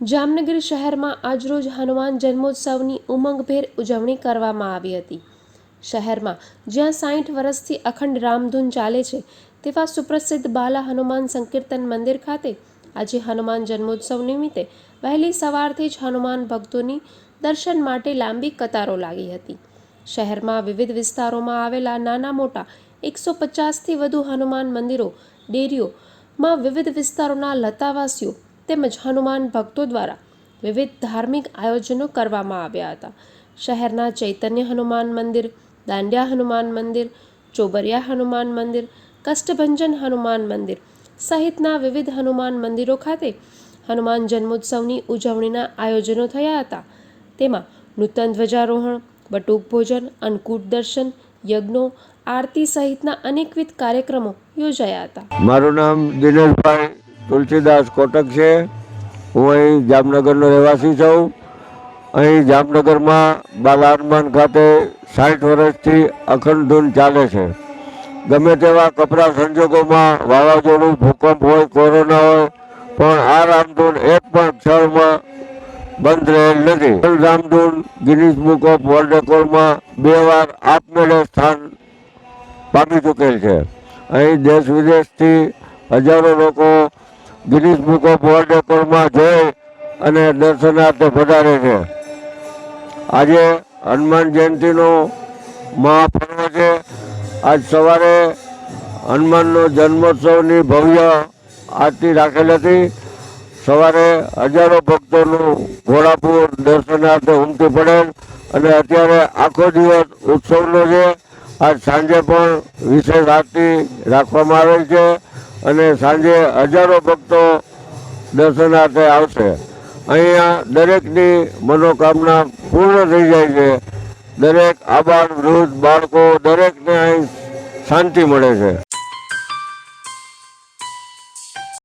જામનગર શહેરમાં આજરોજ હનુમાન જન્મોત્સવની ઉમંગભેર ઉજવણી કરવામાં આવી હતી. શહેરમાં જ્યાં સાઠ વર્ષથી અખંડ રામધૂન ચાલે છે, તેવા સુપ્રસિદ્ધ બાલા હનુમાન સંકીર્તન મંદિર ખાતે આજે હનુમાન જન્મોત્સવ નિમિત્તે વહેલી સવારથી જ હનુમાન ભક્તોની દર્શન માટે લાંબી કતારો લાગી હતી. શહેરમાં વિવિધ વિસ્તારોમાં આવેલા નાના મોટા એકસો પચાસથી વધુ હનુમાન મંદિરો, ડેરીઓમાં વિવિધ વિસ્તારોના લતાવાસીઓ તેમજ હનુમાન ભક્તો દ્વારા વિવિધ ધાર્મિક આયોજનો કરવામાં આવ્યા હતા. શહેરના ચૈતન્ય હનુમાન મંદિર, દાંડિયા હનુમાન મંદિર, ચોબરિયા હનુમાન મંદિર, કષ્ટભંજન હનુમાન મંદિર સહિતના વિવિધ હનુમાન મંદિરો ખાતે હનુમાન જન્મોત્સવની ઉજવણીના આયોજનો થયા હતા. તેમાં નૂતન ધ્વજારોહણ, બટુક ભોજન, અન્નકૂટ દર્શન, યજ્ઞો, આરતી સહિતના અનેકવિધ કાર્યક્રમો યોજાયા હતા. મારું નામ દિનેશભાઈ તુલસીદાસ કોટક છે. હું અહીં જામનગરનો રહેવાસી છું. અહીં જામનગરમાં બાલા હનુમાન ખાતે સાઠ વર્ષથી અખંડ ધૂન ચાલે છે. ગમે તેવા કપરા સંજોગોમાં વાવાઝોડું, ભૂકંપ હોય, કોરોના હોય, પણ આ રામધૂન એક પણ ક્ષણમાં બંધ રહેલ નથી. રામધૂન ગિનિસ બુક ઓફ વર્લ્ડ રેકોર્ડમાં બે વાર આપમેળે સ્થાન પામી ચૂકેલ છે. અહીં દેશ વિદેશથી હજારો લોકો ગિનિસ બુક ઓફ વર્લ્ડ રેકોર્ડમાં જોઈ અને દર્શનાર્થે વધારે છે. આજે હનુમાન જયંતિનો મહાપર્વ છે. આજ સવારે હનુમાનનો જન્મોત્સવની ભવ્ય આરતી રાખેલ હતી. સવારે હજારો ભક્તોનું ઘોડાપુર દર્શનાર્થે ઉમટી પડેલ અને અત્યારે આખો દિવસ ઉત્સવનો છે. આજ સાંજે પણ વિશેષ આરતી રાખવામાં આવેલ છે. અને સાંજે હજારો ભક્તો દર્શનાર્થે આવશે. અહીંયા દરેકની મનોકામના પૂર્ણ થઈ જાય છે. દરેક આબાળ વૃદ્ધ બાળકો દરેકને અહીં શાંતિ મળે છે.